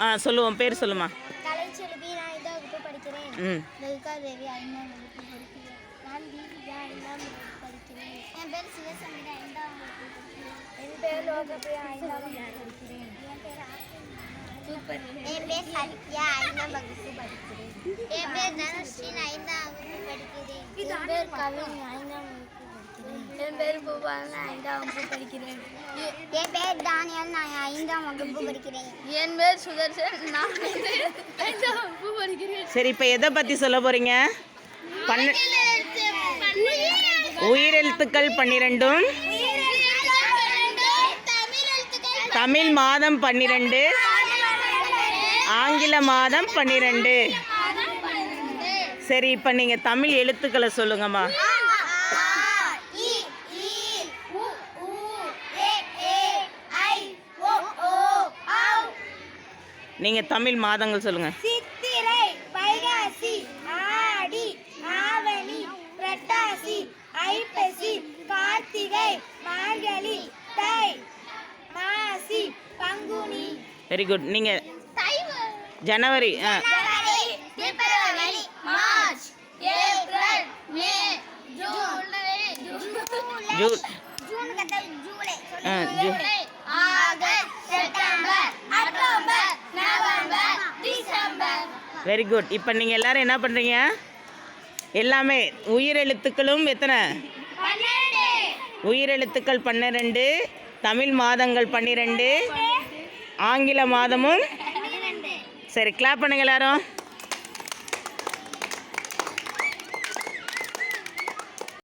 ஆ சொல்லுவோம் பேர் சொல்லுமா. கலைச்செல்வி நான் இதாக வகுப்பு படிக்கிறேன். ம். லலிதா தேவி ஐந்தாம் வகுப்பு படிக்கிறேன். நான் தீபிகா ஐந்தாம் வகுப்பு படிக்கிறேன். என் பேர் சிவசந்திரா ஐந்தாம் வகுப்பு படிக்கிறேன். என் பேர் லோகப்பிரியா ஐந்தாம் வகுப்பு படிக்கிறேன். என் பேர் சூப்பர். என் பேர் சத்யா ஐந்தாம் வகுப்பு படிக்கிறேன். என் பேர் தனுஸ்ரீ ஐந்தாம் வகுப்பு படிக்கிறேன். என் பேர் கவின் ஐந்தாம் வகுப்பு படிக்கிறேன் என் பேர் பூபாலன் ஐந்தாம் வகுப்பு படிக்கிறேன். என் பேர் தானியல். நான் ஐந்தாம் வகுப்பு படிக்கிறேன். என் பேர் சுதர்சன். நான் ஐந்தாம் வகுப்பு படிக்கிறேன். சரி இப்போ எதை பற்றி சொல்ல போகிறீங்க பண்ண உயிரெழுத்துக்கள் பன்னிரெண்டும். தமிழ் மாதம் பன்னிரெண்டு. ஆங்கில மாதம் பன்னிரெண்டு. சரி இப்போ நீங்கள் தமிழ் எழுத்துக்களை சொல்லுங்கம்மா. நீங்கள் தமிழ் மாதங்கள் சொல்லுங்கள் சித்திரை வைகாசி ஆடி ஆவணி புரட்டாசி ஐப்பசி கார்த்திகை மார்கழி தை மாசி பங்குனி. வெரி குட் நீங்கள் ஜனவரி ஆ. பிப்ரவரி March April May June. June very good இப்போ நீங்கள் எல்லாரும் என்ன பண்ணுறீங்க எல்லாமே உயிரெழுத்துக்களும் எத்தனை? உயிர் உயிரெழுத்துக்கள் பன்னிரெண்டு தமிழ் மாதங்கள் பன்னிரெண்டு ஆங்கில மாதமும் சரி கிளாப் பண்ணுங்க எல்லாரும்.